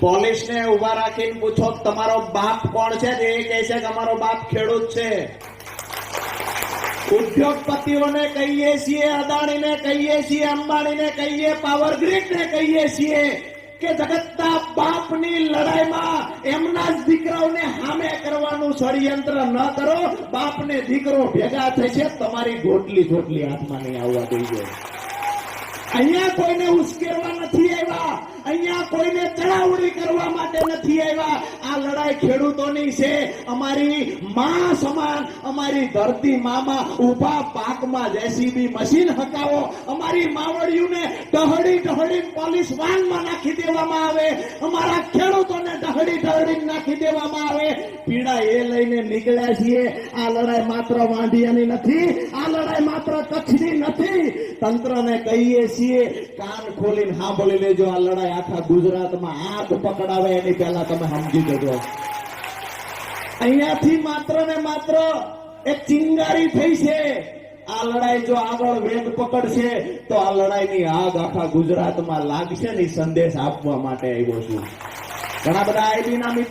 પોલીસને ઊભા રાખીને પૂછો તમારો બાપ કોણ છે? જે કહે છે કે અમારો બાપ ખેડૂત છે. ઉદ્યોગપતિઓને કહીએ છીએ, અદાણીને કહીએ છીએ, અંબાણીને કહીએ, પાવર ગ્રીડને કહીએ છીએ કે જગતના બાપની લડાઈમાં એમના જ દીકરાઓને સામે કરવાનું ષડયંત્ર ન કરો. બાપને દીકરો ભેગા થશે તમારી ગોટલી ગોટલી હાથમાં નહીં આવવા દઈએ અહીંયા કોઈને ઉશ્કેરવા નથી આવ્યા અહીંયા કોઈને ચડાવણી કરવા માટે નથી આવ્યા. આ લડાઈ ખેડૂતોની છે. અમારી માં સમાન, અમારી ધરતી મામાં ઊભા પાકમાં જેસીબી મશીન હકાવો. અમારી માવડીઓને ટહડી ટહડી પોલીસ વાનમાં નાખી દેવામાં આવે. અમારા ખેડૂતોને ટહડી ટહડી નાખી દેવામાં આવે. પીડા એ લઈને નીકળ્યા છીએ. આ લડાઈ માત્ર વાંઢિયાની નથી, આ લડાઈ માત્ર કચ્છની નથી. તંત્રને કહીએ છીએ, કાન ખોલીને સાંભળી લેજો, આ લડાઈ આખા ગુજરાતમાં હાથ પકડાવે, એની પહેલા તમે સમજી જજો. અહીંયાથી માત્ર ને માત્ર એક ચિંગારી થઈ છે. આ લડાઈ જો આગળ વેગ પકડશે, તો આ લડાઈની આગ આખા ગુજરાતમાં લાગશે ને સંદેશ આપવા માટે આવ્યો છું. ઘણા બધા આઈબી ના મિત્રો